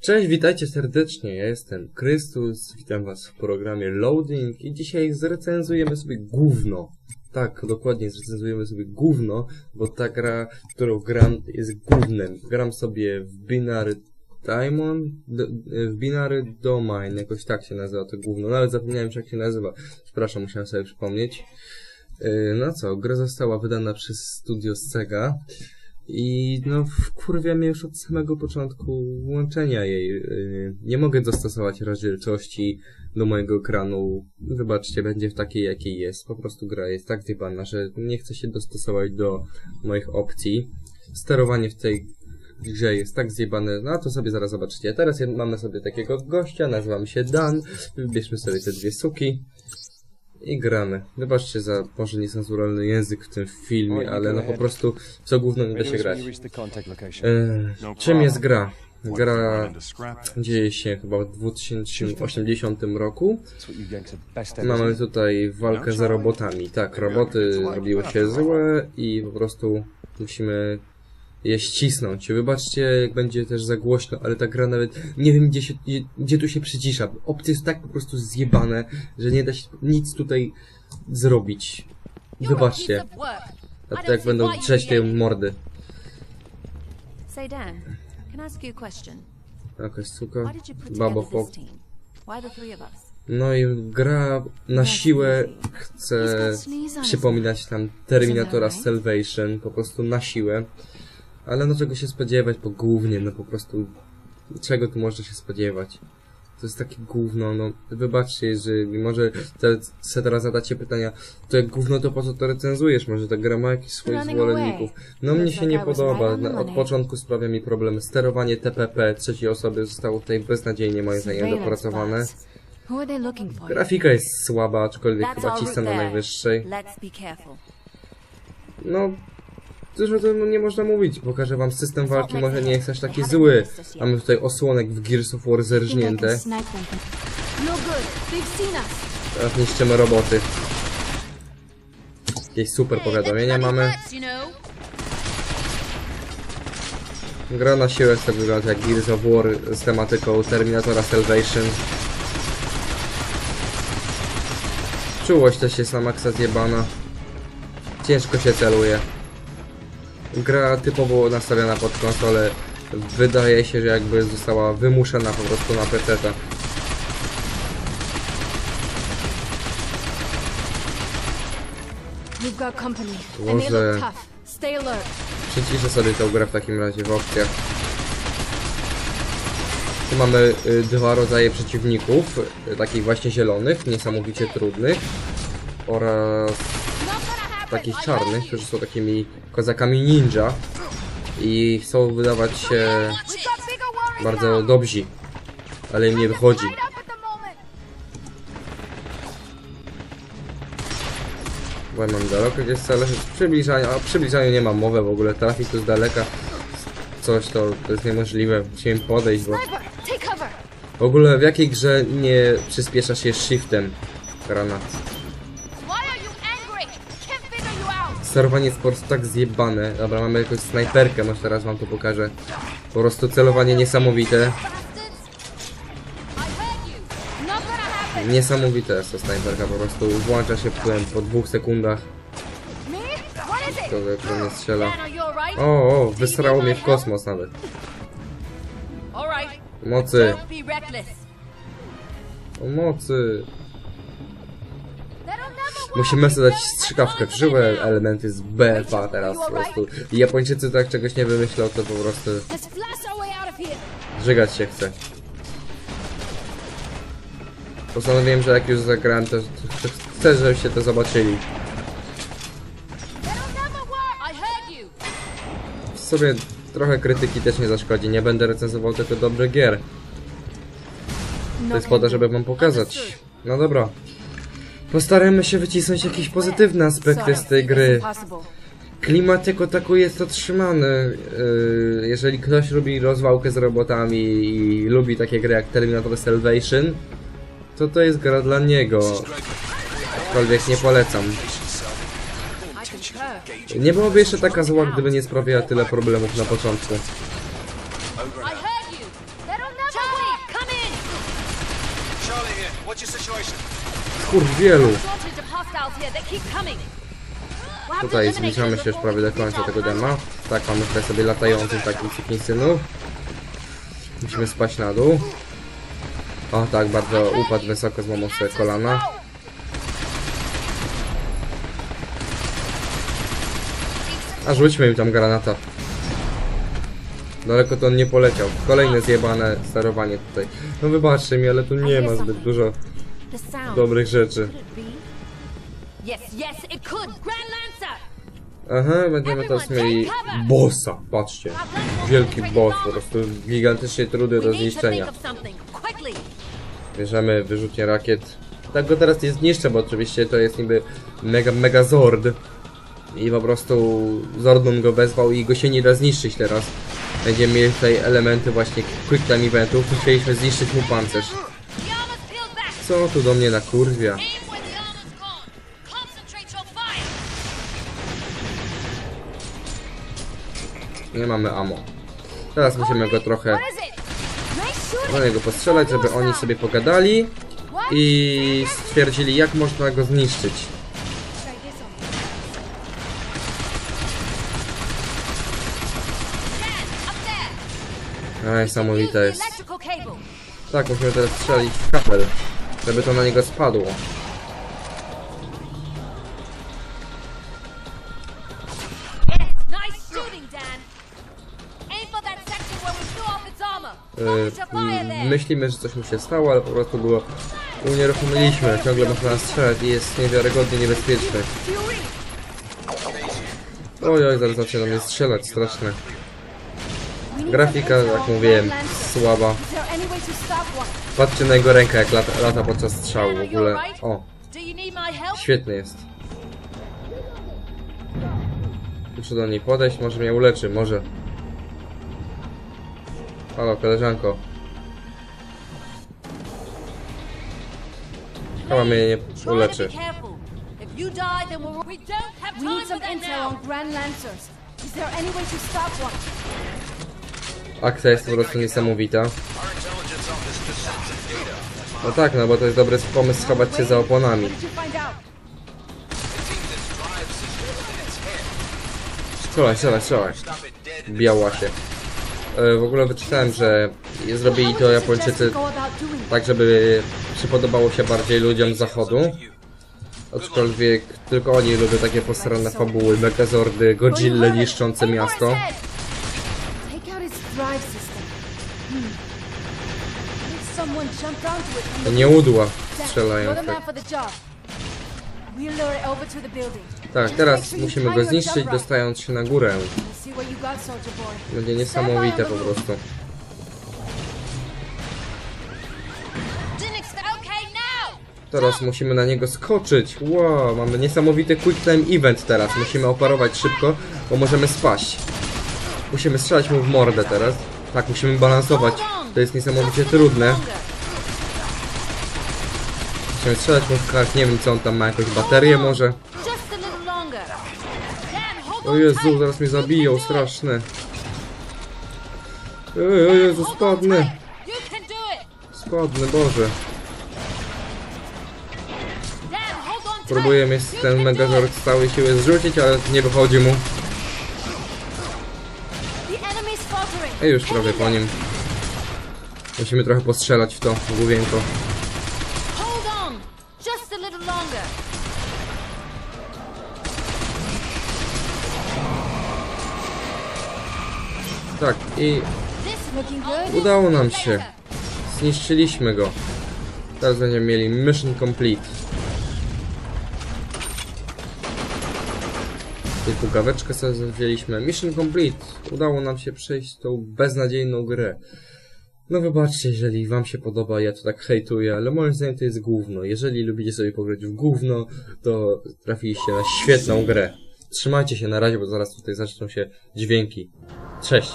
Cześć, witajcie serdecznie, ja jestem Krystus, witam was w programie Loading i dzisiaj zrecenzujemy sobie gówno. Tak, dokładnie, zrecenzujemy sobie gówno, bo ta gra, którą gram jest gównem. Gram sobie w Binary Diamond, d- w Binary Domain, jakoś tak się nazywa to gówno, nawet zapomniałem już jak się nazywa. Przepraszam, musiałem sobie przypomnieć. Yy, No co, gra została wydana przez studio Sega. I no wkurwia mnie już od samego początku włączenia jej. Yy, Nie mogę dostosować rozdzielczości do mojego ekranu. Wybaczcie, będzie w takiej jakiej jest. Po prostu gra jest tak zjebana, że nie chcę się dostosować do moich opcji. Sterowanie w tej grze jest tak zjebane, no to sobie zaraz zobaczycie. Teraz mamy sobie takiego gościa, nazywam się Dan. Wybierzmy sobie te dwie suki. I gramy. Wybaczcie za może niecenzuralny język w tym filmie, ale no po prostu co gówno nie da się grać. E, czym jest gra? Gra dzieje się chyba w 2080 roku. Mamy tutaj walkę z robotami. Tak, roboty robiły się złe i po prostu musimy je ścisnąć. Wybaczcie, jak będzie też za głośno, ale ta gra nawet nie wiem gdzie się, gdzie, tu się przycisza. Opcje jest tak po prostu zjebane, że nie da się nic tutaj zrobić. Wybaczcie. A to jak będą drzeć te mordy. Say, Dan, can I ask you a question? Jakaś suka, babo us? No i gra na siłę chce przypominać nam Terminatora Salvation, po prostu na siłę. Ale no czego się spodziewać po głównie, no po prostu czego tu można się spodziewać? To jest takie gówno, no wybaczcie, jeżeli może te, se teraz zadacie pytania, to jak gówno to po co to recenzujesz? Może ta gra ma jakichś swoich zwolenników? No mnie się nie podoba, Na- od początku sprawia mi problemy. Sterowanie TPP trzeciej osoby zostało tutaj beznadziejnie moim zdaniem dopracowane. Grafika jest słaba, aczkolwiek chyba route na najwyższej. Let's No, dużo to nie można mówić. Pokażę wam system walki, może nie jest aż taki zły. Mamy tutaj osłonek w Gears of War zerżnięte. No. Teraz niszczymy roboty. Jakieś super powiadomienia mamy. Gra na siłę chce wyglądać jak Gears of War z tematyką Terminatora Salvation. Czułość też jest na maksa zjebana. Ciężko się celuje. Gra typowo nastawiona pod konsolę. Wydaje się, że jakby została wymuszona po prostu na look look Może-. Przyciszę sobie tę grę w takim razie w opcjach. Tu mamy y, dwa rodzaje przeciwników, y, takich właśnie zielonych, niesamowicie trudnych oraz takich czarnych, którzy są takimi kozakami ninja i chcą wydawać się bardzo dobrzy, ale im nie wychodzi. Bo mam daleko gdzieś od przybliżania, a przybliżaniu nie mam mowy w ogóle, trafić tu z daleka coś to, to jest niemożliwe, musimy podejść, bo w ogóle w jakiej grze nie przyspiesza się shiftem granat? Sterowanie jest po prostu tak zjebane. Dobra, mamy jakąś snajperkę, może teraz wam to pokażę. Po prostu celowanie niesamowite. Niesamowite jest ta snajperka, po prostu włącza się powiem, po dwóch sekundach, to jak mnie strzela. O, o, wysrało mnie w kosmos nawet. Mocy, reckless. mocy. Musimy sobie dać strzykawkę w żyłę, elementy z BFA teraz po prostu. I Japończycy tak czegoś nie wymyślą, to po prostu żygać się chce. Postanowiłem, że jak już zagrałem, to, chcę, żebyście to zobaczyli. W sobie trochę krytyki też nie zaszkodzi, nie będę recenzował tylko dobrych gier. To jest po to, żeby wam pokazać. No dobra. Postaramy się wycisnąć jakieś pozytywne aspekty z tej gry. Klimat jako tako jest otrzymany. Yy, Jeżeli ktoś lubi rozwałkę z robotami i lubi takie gry jak Terminator Salvation, to to jest gra dla niego. Aczkolwiek nie polecam. Nie byłoby jeszcze taka zła, gdyby nie sprawiała tyle problemów na początku. To Tutaj zbliżamy się już prawie do końca tego dema. Tak, mamy tutaj sobie latających takich synów. Musimy spaść na dół. O tak, bardzo upadł wysoko, złamał sobie kolana. A rzućmy im tam granata. Daleko to on nie poleciał. Kolejne zjebane sterowanie tutaj. No wybaczcie mi, ale tu nie ma zbyt dużo. Dobrych rzeczy. Aha, będziemy teraz mieli bossa, patrzcie. Wielki boss, po prostu gigantycznie trudny do zniszczenia. Bierzemy wyrzutnie rakiet. Tak go teraz nie zniszczę, bo oczywiście to jest niby mega, mega Zord. I po prostu Zordon go wezwał i go się nie da zniszczyć teraz. Będziemy mieli tutaj elementy właśnie quick time eventów. Chcieliśmy zniszczyć mu pancerz. Co tu do mnie na kurwia? Nie mamy ammo. Teraz musimy go trochę do niego postrzelać, żeby oni sobie pogadali i stwierdzili jak można go zniszczyć. Niesamowite jest. Tak, musimy teraz strzelić w kabel, żeby to na niego spadło. Yy, there. myślimy, że coś mu się stało, ale po prostu było unieruchomiliśmy. Ciągle można nas strzelać i jest niewiarygodnie niebezpieczny. Fury. Oj, oj, zaraz zacznie do mnie strzelać, straszne. Grafika, jak mówiłem, słaba. Patrzcie na jego rękę, jak lata, lata podczas strzału w ogóle. O, świetny jest. Muszę do niej podejść, może mnie uleczy, może. Halo, koleżanko. Chyba mnie nie uleczy. Akcja jest po prostu niesamowita. No tak, no bo to jest dobry pomysł schować się za oponami. Strzelaj, strzelaj, strzelaj. Biała się. E, W ogóle wyczytałem, że zrobili to Japończycy tak, żeby przypodobało się bardziej ludziom z zachodu. Aczkolwiek tylko oni lubią takie posrane fabuły, megazordy, godzille niszczące miasto. Someone jumped onto it from To the nie udła strzelają You're the man tak. for the job. We'll lure it over to the building. Tak, teraz musimy go zniszczyć dostając się na górę. We'll see what you got, soldier boy. Będzie niesamowite po prostu. Didn't expect... Okay, now. Teraz musimy na niego skoczyć. Wow, mamy niesamowity quick time event teraz. Musimy operować szybko, bo możemy spaść. Musimy strzelać mu w mordę teraz. Tak, musimy balansować. To jest niesamowicie trudne. Musimy strzelać mu w kark. Nie wiem co on tam ma, jakąś baterię może. O Jezu, zaraz mnie zabiją, straszne. O Jezu, spadnę. Spadnę, Boże. Próbuję You ten megazord z całej siły zrzucić, ale nie wychodzi mu. I już prawie po nim. Musimy trochę postrzelać w to główienko. Tak, i udało nam się. Zniszczyliśmy go. Teraz będziemy mieli mission complete. Tylko gaweczkę sobie wzięliśmy. Mission complete. Udało nam się przejść tą beznadziejną grę. No wybaczcie, jeżeli wam się podoba, ja to tak hejtuję, ale moim zdaniem to jest gówno. Jeżeli lubicie sobie pograć w gówno, to trafiliście na świetną grę. Trzymajcie się na razie, bo zaraz tutaj zaczną się dźwięki. Cześć!